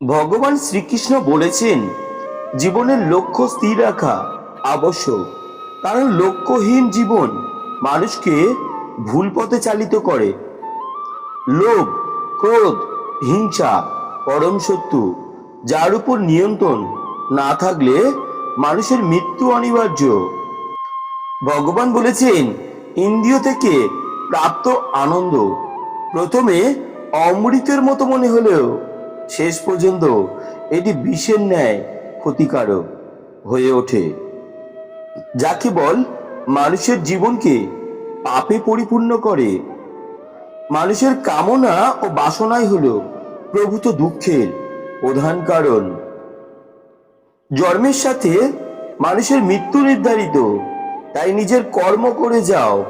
ভগবান শ্রীকৃষ্ণ বলেছেন, জীবনের লক্ষ্য স্থির রাখা আবশ্যক, কারণ লক্ষ্যহীন জীবন মানুষকে ভুল পথে চালিত করে। লোভ, ক্রোধ, হিংসা, পরম শত্রু, যার উপর নিয়ন্ত্রণ না থাকলে মানুষের মৃত্যু অনিবার্য। ভগবান বলেছেন, ইন্দ্রিয় থেকে প্রাপ্ত আনন্দ প্রথমে অমৃতের মতো মনে হলেও শেষ পর্যন্ত এটি বিষের ন্যায় ক্ষতিকারক হয়ে ওঠে। যা কেবল মানুষের জীবনকে পাপে পরিপূর্ণ করে। মানুষের কামনা ও বাসনাই হলো প্রভূত দুঃখের প্রধান কারণ। জন্মের সাথে মানুষের মৃত্যু নির্ধারিত, তাই নিজের কর্ম করে যাও,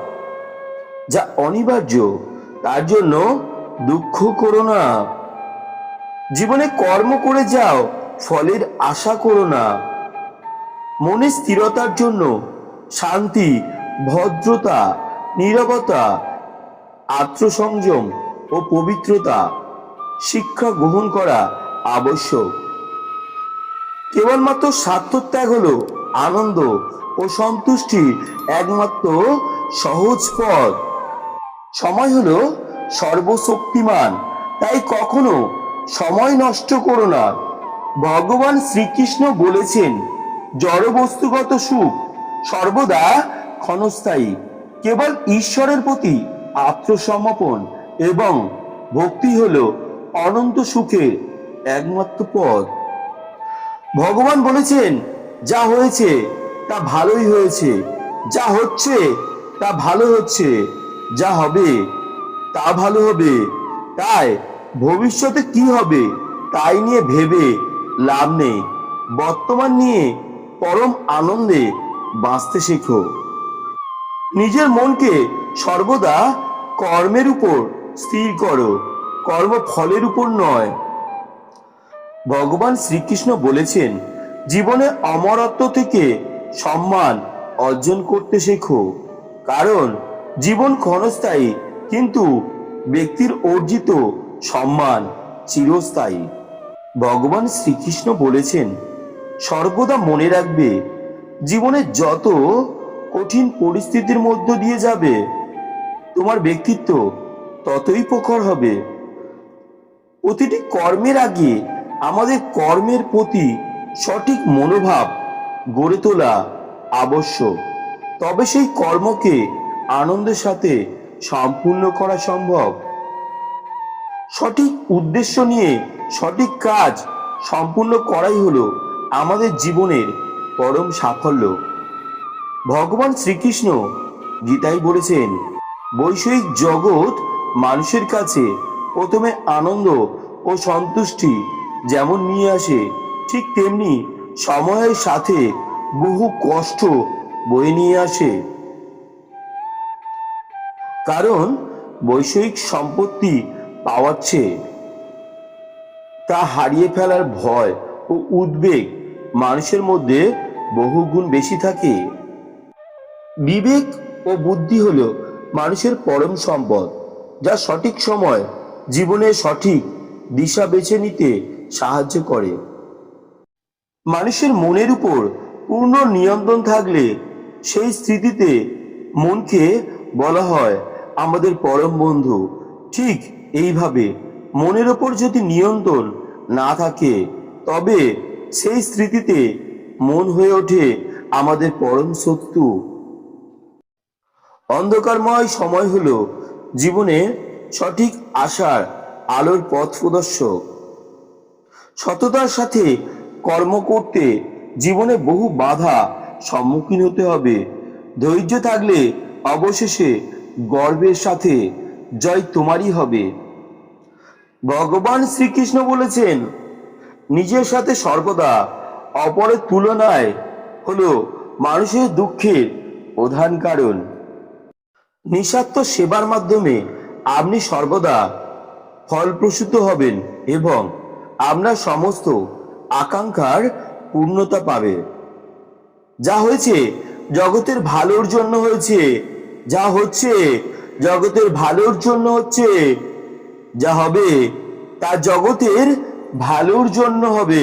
যা অনিবার্য, তার জন্য দুঃখ করো না। জীবনে কর্ম করে যাও, ফলের আশা করো না। মনে স্থিরতার জন্য শান্তি, ভদ্রতা, নীরবতা, আত্মসংযম ও পবিত্রতা শিক্ষা গ্রহণ করা আবশ্যক। কেবলমাত্র স্বার্থত্যাগ হলো আনন্দ ও সন্তুষ্টি একমাত্র সহজ পথ। সময় হলো সর্বশক্তিমান, তাই কখনো সময় নষ্ট করো না। ভগবান শ্রীকৃষ্ণ বলেছেন জড়বস্তুগত সুখ সর্বদা ক্ষণস্থায়ী, কেবল ঈশ্বরের প্রতি আত্মসমর্পণ এবং ভক্তি হলো অনন্ত সুখের একমাত্র পথ। ভগবান বলেছেন, যা হয়েছে তা ভালোই হয়েছে, যা হচ্ছে তা ভালো হচ্ছে, যা হবে তা ভালো হবে, তাই ভবিষ্যতে কি হবে তাই নিয়ে ভেবে লাভ নেই। বর্তমান নিয়ে পরম আনন্দে বাঁচতে শেখো। নিজের মনকে সর্বদা কর্মের উপর স্থির করো কর্ম ফলের উপর নয়। ভগবান শ্রীকৃষ্ণ বলেছেন, জীবনে অমরত্ব থেকে সম্মান অর্জন করতে শেখো, কারণ জীবন ক্ষণস্থায়ী, কিন্তু ব্যক্তির অর্জিত সম্মান চিরস্থায়ী। ভগবান শ্রীকৃষ্ণ বলেছেন, সর্বদা মনে রাখবে, জীবনে যত কঠিন পরিস্থিতির মধ্য দিয়ে যাবে, তোমার ব্যক্তিত্ব ততই প্রখর হবে। প্রতিটি কর্মের আগে আমাদের কর্মের প্রতি সঠিক মনোভাব গড়ে তোলা আবশ্যক। তবে সেই কর্মকে আনন্দের সাথে সম্পূর্ণ করা সম্ভব। সঠিক উদ্দেশ্য নিয়ে সঠিক কাজ সম্পূর্ণ করাই হলো আমাদের জীবনের পরম সাফল্য। ভগবান শ্রীকৃষ্ণ গীতাই বলেছেন, বৈষয়িক জগৎ মানুষের কাছে প্রথমে আনন্দ ও সন্তুষ্টি যেমন নিয়ে আসে, ঠিক তেমনি সময়ের সাথে বহু কষ্ট বয়ে নিয়ে আসে। কারণ বৈষয়িক সম্পত্তি পাওয়ার চেয়ে তা হারিয়ে ফেলার ভয় ও উদ্বেগ মানুষের মধ্যে বহু গুণ বেশি থাকে। বিবেক ও বুদ্ধি হলো মানুষের পরম সম্পদ, যা সঠিক সময় জীবনের সঠিক দিশা বেছে নিতে সাহায্য করে। মানুষের মনের উপর পূর্ণ নিয়ন্ত্রণ থাকলে সেই স্থিতিতে মনকে বলা হয় আমাদের পরম বন্ধু। ঠিক এইভাবে মনের ওপর যদি নিয়ন্ত্রণ না থাকে, তবে সেই স্মৃতিতে মন হয়ে ওঠে আমাদের পরম শত্রু। অন্ধকারময় সময় হল জীবনে সঠিক আশার আলোর পথ প্রদর্শক। সততার সাথে কর্ম করতে জীবনে বহু বাধা সম্মুখীন হতে হবে। ধৈর্য থাকলে অবশেষে গর্বের সাথে জয় তোমারই হবে। ভগবান শ্রীকৃষ্ণ বলেছেন, নিজের সাথে সর্বদা, অপরের তুলনায় হলো মানুষের দুঃখের প্রধান কারণ। নিঃস্বার্থ সেবার মাধ্যমে আপনি সর্বদা ফলপ্রসূত হবেন এবং আপনার সমস্ত আকাঙ্ক্ষার পূর্ণতা পাবে। যা হয়েছে জগতের ভালোর জন্য হয়েছে, যা হচ্ছে জগতের ভালোর জন্য হচ্ছে যা হবে তা জগতের ভালোর জন্য হবে।